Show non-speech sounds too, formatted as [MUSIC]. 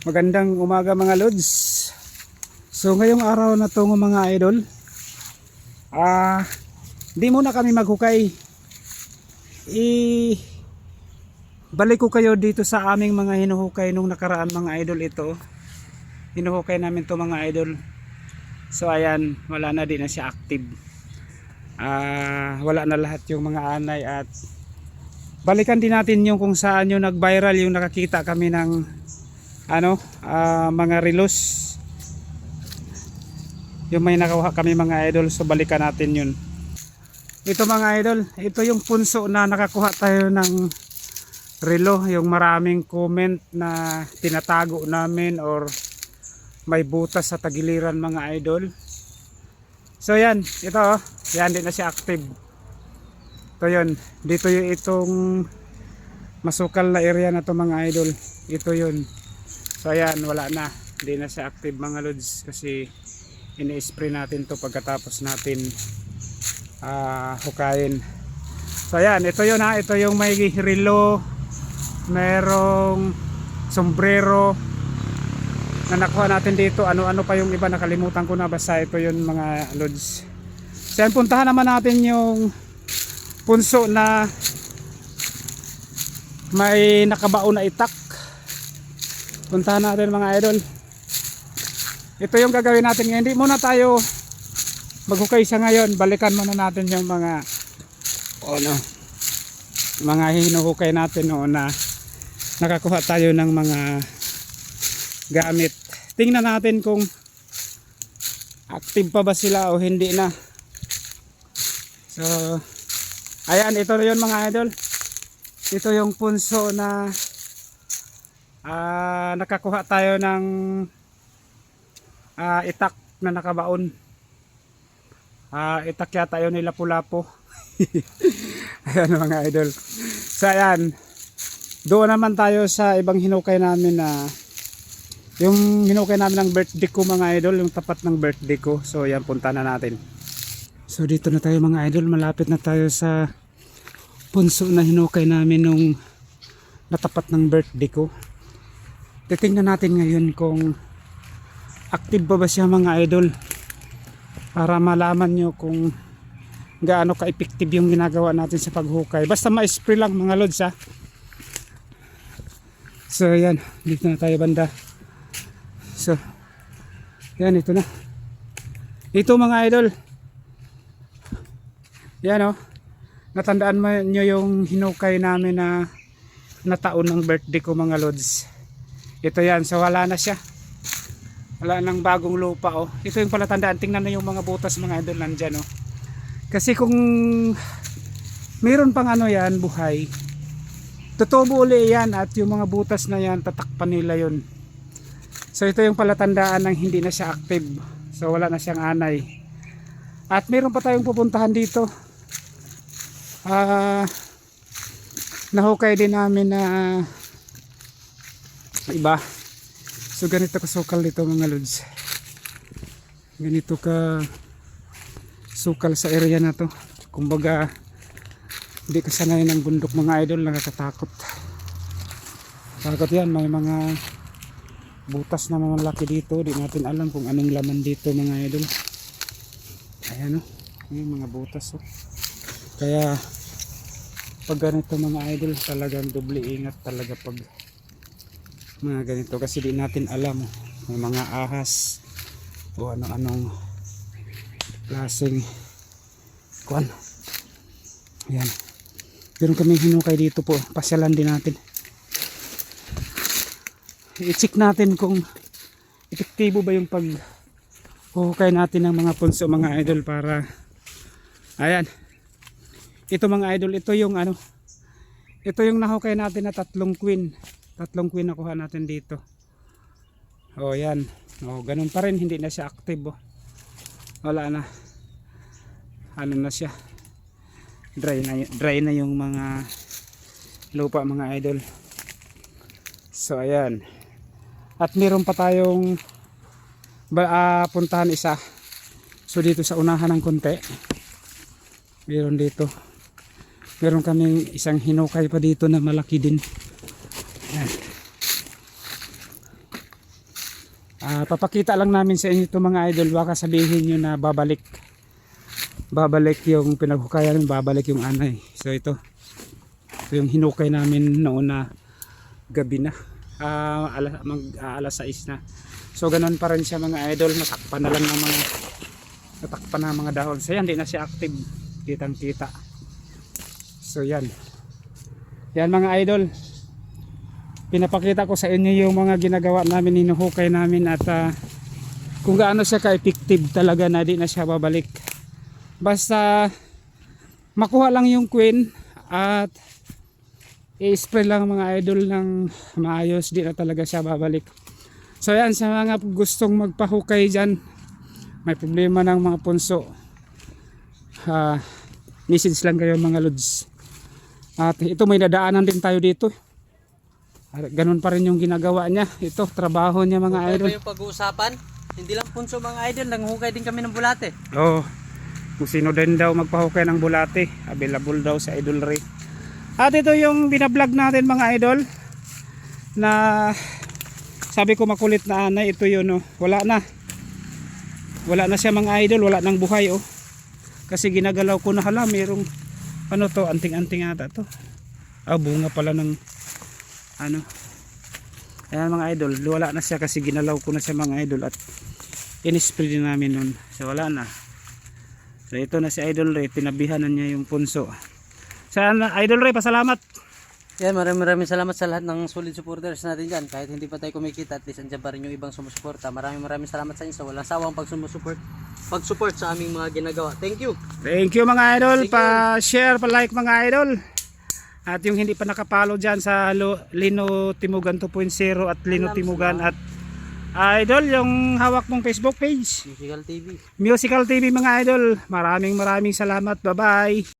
Magandang umaga mga lods. So ngayong araw na to mga idol, ah di muna kami maghukay. I balik ko kayo dito sa aming mga hinuhukay nung nakaraan mga idol ito. Hinuhukay namin to mga idol. So ayan, wala na din na siya active. Ah, wala na lahat yung mga anay at balikan din natin yung kung saan yung nag-viral yung nakakita kami ng ano? Ah, mga relos. Yung may nakuha kami mga idol so balikan natin yun. Ito mga idol ito yung punso na nakakuha tayo ng relo. Yung maraming comment na tinatago namin or may butas sa tagiliran mga idol. So yan. Ito oh, yan din na siya active. Ito yun. Dito yung itong masukal na area na to mga idol. Ito yun So ayan, wala na. Hindi na siya active mga lods kasi ini-spray natin to pagkatapos natin ah hukayin. So ayan, ito yun ha. Ito yung may relo, merong sombrero na nakuha natin dito. Ano-ano pa yung iba nakalimutan ko na. Basta ito yun mga lods. So ayan, puntahan naman natin yung punso na may nakabaon na itak puntahan natin mga idol. Ito yung gagawin natin ngayon. Hindi muna tayo maghukay sa ngayon. Balikan muna natin yung mga ano mga hinuhukay natin noon na nakakuha tayo ng mga gamit. Tingnan natin kung active pa ba sila o hindi na. So ayan ito na yun mga idol. Ito yung punso na ah nakakuha tayo ng ah, itak na nakabaon. Ah itak yata yun nila pulapo [LAUGHS] ayan mga idol. So ayan. Doon naman tayo sa ibang hinukay namin na yung hinukay namin ng birthday ko mga idol yung tapat ng birthday ko. So ayan punta na natin. So dito na tayo mga idol. Malapit na tayo sa punso na hinukay namin nung natapat ng birthday ko titingnan natin ngayon kung active ba ba siya mga idol para malaman nyo kung gaano ka-effective yung ginagawa natin sa paghukay. Basta ma-spray lang mga lods ha? So yan. Dito na tayo banda. So yan ito na. Ito mga idol. Yan o natandaan nyo yung hinukay namin na na taon ng birthday ko mga lods ito yan. So wala na siya. Wala nang bagong lupa oh. Ito yung palatandaan. Tingnan na yung mga butas mga idol nandyan oh. Kasi kung meron pang ano yan buhay tutubo uli yan at yung mga butas na yan tatakpan nila yun. So ito yung palatandaan ng hindi na siya active. So wala na siyang anay. At meron pa tayong pupuntahan dito. Ah nahukay din namin na iba. So ganito kasukal dito mga lods. Ganito ka sukal sa area na to. Kumbaga hindi ka sanay ng bundok mga idol. Nakakatakot. Takot yan. May mga butas na malaki dito. Di natin alam kung anong laman dito mga idol. Ayan o yung mga butas o kaya pag ganito mga idol talagang doble ingat talaga pag mga ganito kasi di natin alam. May mga ahas o ano-anong klaseng kuan yan meron kami hinukay dito po. Pasyalan din natin. I-check natin kung epektibo ba yung pag hukay natin ng mga punso mga idol para ayan. Ito mga idol ito yung ano ito yung nahukay natin na tatlong queen tatlong queen nakuha natin dito. Oh yan. Oh ganun pa rin. Hindi na siya active oh. wala na. Ano na siya? Dry na, dry na yung mga lupa mga idol. So ayan. At meron pa tayong ah, puntahan isa. So dito sa unahan ng konti. Meron dito. Meron kaming isang hinukay pa dito na malaki din Ah, papakita lang namin sa inyo ito mga idol. Baka sabihin nyo na babalik. Babalik yung pinaghukayan babalik yung anay. So ito. Ito yung hinukay namin noon na gabi na. Ah, ala, mag, ah, alas 6 na. So ganun pa rin siya mga idol. Natakpan na lang ng mga natakpan na mga dahon. So yan di na siya active. Kitang kita so yan. Yan mga idol pinapakita ko sa inyo yung mga ginagawa namin hinuhukay namin at ah, kung gaano siya ka-effective talaga na di na siya babalik. Basta makuha lang yung queen at i-spray lang mga idol ng maayos di na talaga siya babalik. So yan sa mga gustong magpahukay dyan may problema ng mga punso. Ah, message lang kayo mga lods. At ito may dadaanan din tayo dito ganun pa rin yung ginagawa niya ito trabaho niya mga Ano idol yung pag-uusapan? Hindi lang punso mga idol, nanghukay din kami ng bulate. Oo. Kung sino din daw magpahukay ng bulate, available daw sa Idol Ray. At ito yung binablog natin mga idol na sabi ko makulit na anay, ito yun oh. Wala na. Wala na siya mga idol, wala nang buhay oh. Kasi ginagalaw ko na hala, merong ano to, anting-anting ata to. Ah, bunga pala ng ano. Ayan mga idol, wala na siya kasi ginalaw ko na siya mga idol at in-spray din namin nun. So wala na. So ito na si Idol Ray, pinabihan na niya yung punso. Saan Idol Ray, pasalamat. Yan, maraming maraming salamat sa lahat ng solid supporters natin dyan. Kahit hindi pa tayo kumikita, at least andyan pa rin yung ibang sumusuporta. Maraming maraming salamat sa inyo sa walang sawang pagsumusuport, pag-support sa aming mga ginagawa. Thank you! Thank you mga idol, Thank you. pa-share, pa-like mga idol. At yung hindi pa nakapalo dyan sa Lino Timugan 2.0 at Lino Alam, Timugan at Idol, yung hawak mong Facebook page. Musical TV. Musical TV mga idol. Maraming maraming salamat. Bye-bye.